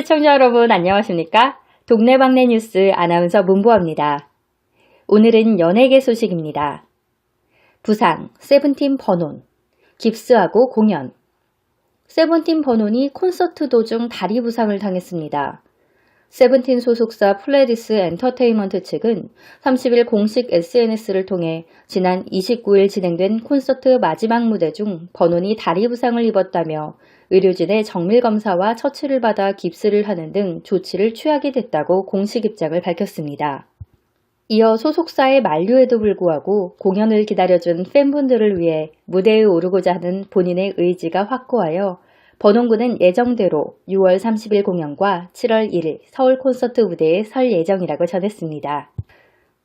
시청자 여러분 안녕하십니까? 동네방네 뉴스 아나운서 문보입니다. 오늘은 연예계 소식입니다. 부상, 세븐틴 번온, 깁스하고 공연. 세븐틴 번온이 콘서트 도중 다리 부상을 당했습니다. 세븐틴 소속사 플레디스 엔터테인먼트 측은 30일 공식 SNS를 통해 지난 29일 진행된 콘서트 마지막 무대 중 번온이 다리 부상을 입었다며 의료진의 정밀 검사와 처치를 받아 깁스를 하는 등 조치를 취하게 됐다고 공식 입장을 밝혔습니다. 이어 소속사의 만류에도 불구하고 공연을 기다려준 팬분들을 위해 무대에 오르고자 하는 본인의 의지가 확고하여 번원군은 예정대로 6월 30일 공연과 7월 1일 서울 콘서트 무대에 설 예정이라고 전했습니다.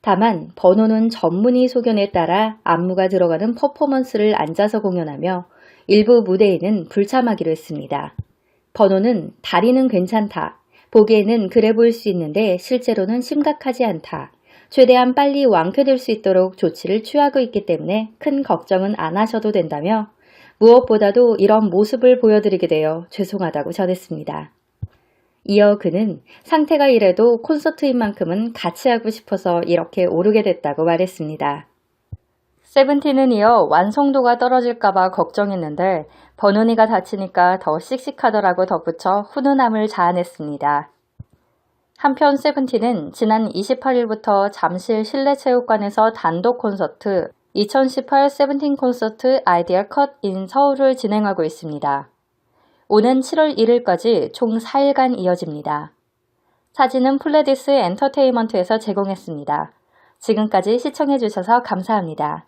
다만 번호는 전문의 소견에 따라 안무가 들어가는 퍼포먼스를 앉아서 공연하며 일부 무대에는 불참하기로 했습니다. 번호는 다리는 괜찮다. 보기에는 그래 보일 수 있는데 실제로는 심각하지 않다. 최대한 빨리 완쾌될 수 있도록 조치를 취하고 있기 때문에 큰 걱정은 안 하셔도 된다며 무엇보다도 이런 모습을 보여드리게 되어 죄송하다고 전했습니다. 이어 그는 상태가 이래도 콘서트인 만큼은 같이 하고 싶어서 이렇게 오르게 됐다고 말했습니다. 세븐틴은 이어 완성도가 떨어질까봐 걱정했는데 버논이가 다치니까 더 씩씩하더라고 덧붙여 훈훈함을 자아냈습니다. 한편 세븐틴은 지난 28일부터 잠실 실내체육관에서 단독 콘서트 2018 세븐틴 콘서트 아이디어 컷 인 서울을 진행하고 있습니다. 오는 7월 1일까지 총 4일간 이어집니다. 사진은 플레디스 엔터테인먼트에서 제공했습니다. 지금까지 시청해주셔서 감사합니다.